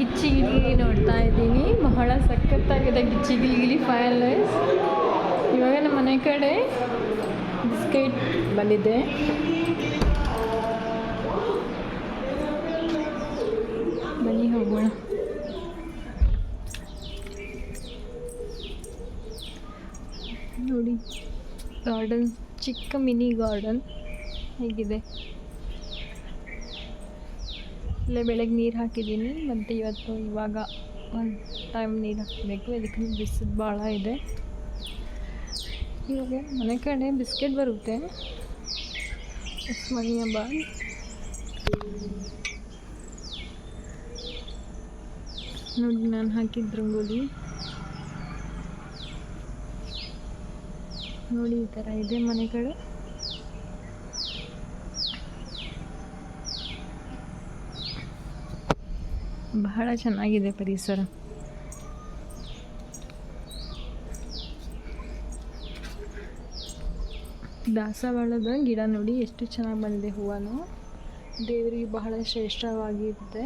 ಗಿಚ್ಚಿ ಗಿಲಿ ನೋಡ್ತಾ ಇದ್ದೀನಿ. ಬಹಳ ಸಖತ್ತಾಗಿದೆ ಗಿಚ್ಚಿ ಗಿಲಿ ಫೈರ್ಲೆಸ್ ಇವಾಗ ನಮ್ಮ ಮನೆ ಕಡೆ ಬಿಸ್ಕೆಟ್ ಬಂದಿದೆ. ಬನ್ನಿ ಹೋಗೋಣ. ನೋಡಿ, ಗಾರ್ಡನ್, ಚಿಕ್ಕ ಮಿನಿ ಗಾರ್ಡನ್ ಹೇಗಿದೆ. ಇಲ್ಲೇ ಬೆಳಗ್ಗೆ ನೀರು ಹಾಕಿದ್ದೀನಿ, ಮತ್ತು ಇವತ್ತು ಇವಾಗ ಒಂದು ಟೈಮ್ ನೀರು ಹಾಕಬೇಕು. ಇದಕ್ಕೆ ಬಿಸಿಲು ಭಾಳ ಇದೆ. ಇವಾಗ ಮನೆ ಕಡೆ ಬಿಸ್ಕೆಟ್ ಬರುತ್ತೆ. ಮನೆಯ ಬಾಯ್ ನೋಡಿ, ನಾನು ಹಾಕಿದ ರಂಗೋಲಿ. ನೋಡಿ, ಈ ಥರ ಇದೆ ಮನೆ ಕಡೆ. ಬಹಳ ಚೆನ್ನಾಗಿದೆ ಪರಿಸರ. ದಾಸವಾಳದ ಗಿಡ ನೋಡಿ ಎಷ್ಟು ಚೆನ್ನಾಗಿ ಬಂದಿದೆ ಹೂವನು. ದೇವರಿಗೆ ಬಹಳ ಶ್ರೇಷ್ಠವಾಗಿರುತ್ತೆ